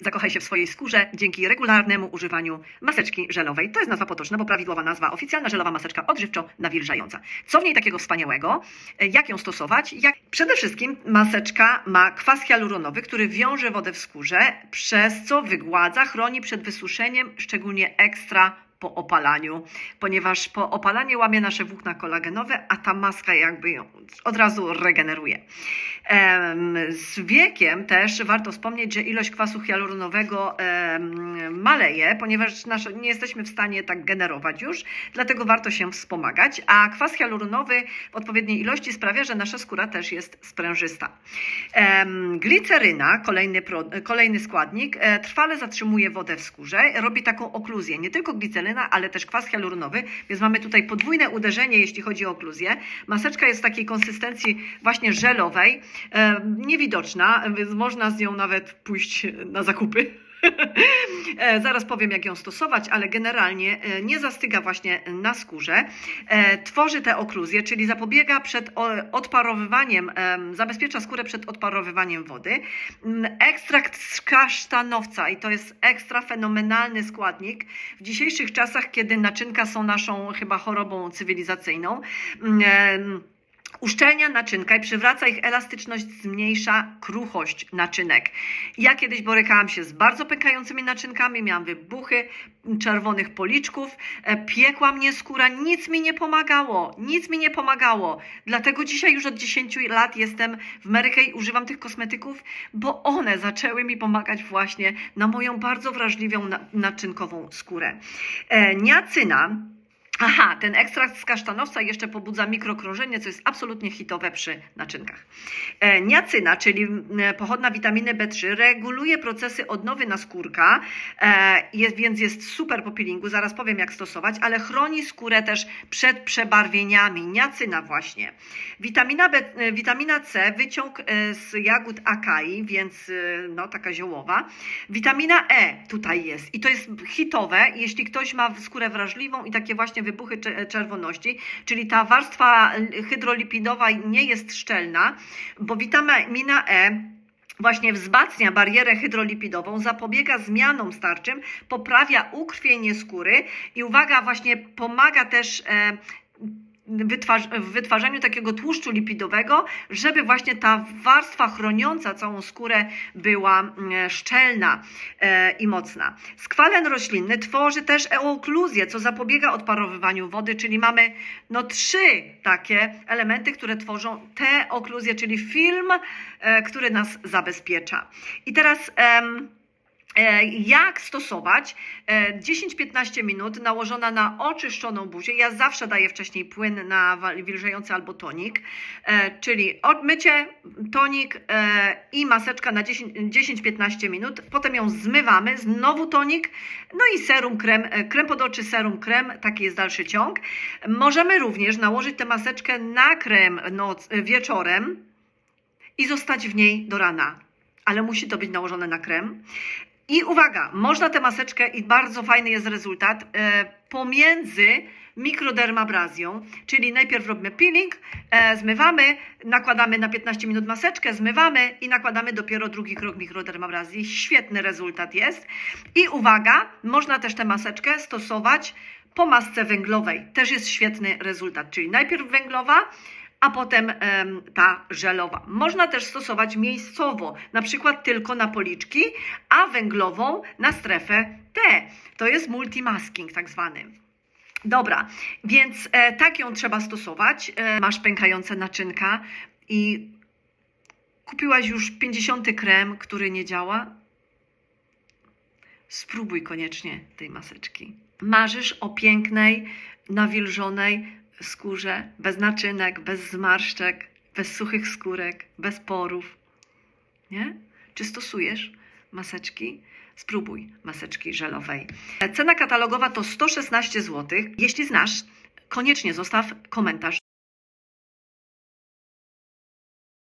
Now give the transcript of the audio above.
Zakochaj się w swojej skórze dzięki regularnemu używaniu maseczki żelowej. To jest nazwa potoczna, bo prawidłowa nazwa oficjalna żelowa maseczka odżywczo-nawilżająca. Co w niej takiego wspaniałego? E, Jak ją stosować? Jak... Przede wszystkim maseczka ma kwas hialuronowy, który wiąże wodę w skórze, przez co wygładza, chroni przed wysuszeniem, szczególnie ekstra po opalaniu, ponieważ po opalaniu łamie nasze włókna kolagenowe, a ta maska jakby ją od razu regeneruje. Z wiekiem też warto wspomnieć, że ilość kwasu hialuronowego maleje, ponieważ nie jesteśmy w stanie tak generować już, dlatego warto się wspomagać, a kwas hialuronowy w odpowiedniej ilości sprawia, że nasza skóra też jest sprężysta. Gliceryna, kolejny, kolejny składnik, e, trwale zatrzymuje wodę w skórze, robi taką okluzję. Nie tylko gliceryna, ale też kwas hialuronowy, więc mamy tutaj podwójne uderzenie, jeśli chodzi o okluzję. Maseczka jest takiej konsystencji właśnie żelowej, niewidoczna, więc można z nią nawet pójść na zakupy. E, Zaraz powiem, jak ją stosować, ale generalnie e, nie zastyga właśnie na skórze. E, Tworzy te okluzje, czyli zapobiega przed odparowywaniem, em, zabezpiecza skórę przed odparowywaniem wody. Mm, Ekstrakt z kasztanowca i to jest ekstra fenomenalny składnik w dzisiejszych czasach, kiedy naczynka są naszą chyba chorobą cywilizacyjną. Mm, Uszczelnia naczynka i przywraca ich elastyczność, zmniejsza kruchość naczynek. Ja kiedyś borykałam się z bardzo pękającymi naczynkami, miałam wybuchy czerwonych policzków, e, piekła mnie skóra, nic mi nie pomagało, nic mi nie pomagało. Dlatego dzisiaj już od 10 lat jestem w Mary Kay, używam tych kosmetyków, bo one zaczęły mi pomagać właśnie na moją bardzo wrażliwą na, naczynkową skórę. E, niacyna Aha, ten ekstrakt z kasztanowca jeszcze pobudza mikrokrążenie, co jest absolutnie hitowe przy naczynkach. E, niacyna, czyli m, pochodna witaminy B3, reguluje procesy odnowy naskórka, e, więc jest super po peelingu, zaraz powiem jak stosować, ale chroni skórę też przed przebarwieniami. Niacyna właśnie. Witamina, B, e, witamina C, wyciąg e, z jagód akai, więc e, no taka ziołowa. Witamina E tutaj jest i to jest hitowe, jeśli ktoś ma skórę wrażliwą i takie właśnie wybuchy cze- czerwoności, czyli ta warstwa hydrolipidowa nie jest szczelna, bo witamina E właśnie wzmacnia barierę hydrolipidową, zapobiega zmianom starczym, poprawia ukrwienie skóry i uwaga, właśnie pomaga też e, w wytwarzaniu takiego tłuszczu lipidowego, żeby właśnie ta warstwa chroniąca całą skórę była mm, szczelna e, i mocna. Skwalen roślinny tworzy też eokluzję, co zapobiega odparowywaniu wody, czyli mamy no trzy takie elementy, które tworzą te okluzje, czyli film, e, który nas zabezpiecza. I teraz em, Jak stosować? E, 10-15 minut nałożona na oczyszczoną buzię. Ja zawsze daję wcześniej płyn na wilżejący albo tonik, e, czyli odmycie, tonik e, i maseczka na 10 10-15 minut. Potem ją zmywamy, znowu tonik, no i serum krem, e, krem pod oczy, serum krem, taki jest dalszy ciąg. Możemy również nałożyć tę maseczkę na krem noc, wieczorem i zostać w niej do rana. Ale musi to być nałożone na krem. I uwaga, można tę maseczkę i bardzo fajny jest rezultat e, pomiędzy mikrodermabrazją, czyli najpierw robimy peeling, e, zmywamy, nakładamy na 15 minut maseczkę, zmywamy i nakładamy dopiero drugi krok mikrodermabrazji. Świetny rezultat jest. I uwaga, można też tę maseczkę stosować po masce węglowej. Też jest świetny rezultat, czyli najpierw węglowa, a potem em, ta żelowa. Można też stosować miejscowo, na przykład tylko na policzki, a węglową na strefę T. To jest multimasking tak zwany. Dobra, więc e, tak ją trzeba stosować. E, masz pękające naczynka i kupiłaś już 50 krem, który nie działa. Spróbuj koniecznie tej maseczki. Marzysz o pięknej, nawilżonej skórze, bez naczynek, bez zmarszczek, bez suchych skórek, bez porów. Nie? Czy stosujesz maseczki? Spróbuj maseczki żelowej. Cena katalogowa to 116 zł. Jeśli znasz, koniecznie zostaw komentarz.